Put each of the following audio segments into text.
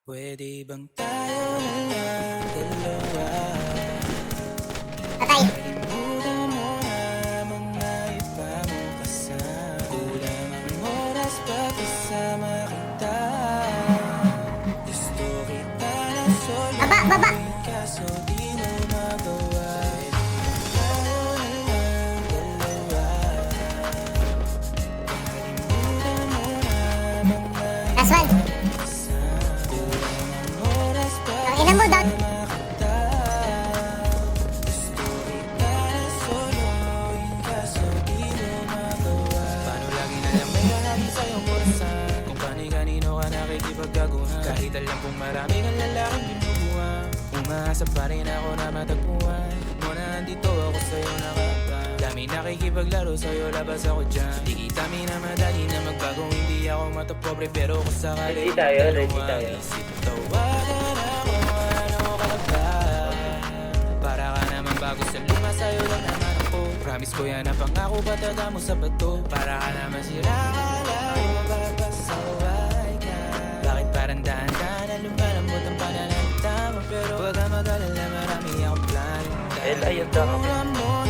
Pwede bang tayo na lang dalawa? Patay. Kalimutan mo na mga iba mo kasama Kulang ang oras pag kasama kita Gusto kita na solo Baba, baba. Kaso di mo magawa Tayo na lang dalawa Kalimutan mo na mga Last one. Kung kani-kanino ka nakikipagkaguhan Kahit alam kong marami kang lalaking binubuhan Umaasa pa rin ako na matagpuan. Mo na andito ako sa'yo nakapa. Dami nakikipaglaro sa'yo labas ako dyan. Di kita minamadali na magbago Hindi ako matapobre pero kung sakali Ready tayo, ready tayo. isip Tawagan Promise ko yan ang pangako pataga mo sa bato? Para ka naman sira Akala ko papasaway ka? Bakit parang dahan-dahan na lumalambot ang pananalita mo? Pero huwag ka mag-alala marami akong plano. El, ayun. Mura mo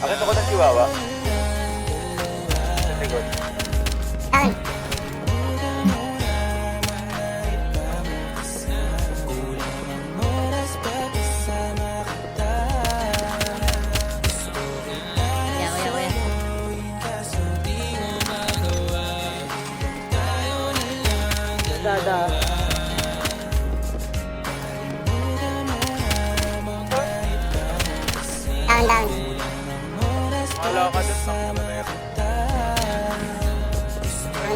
pwede ba Akit ako ng chihuahua. Sa likod. Down. Kulang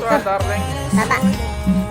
Suha, darling. Baba.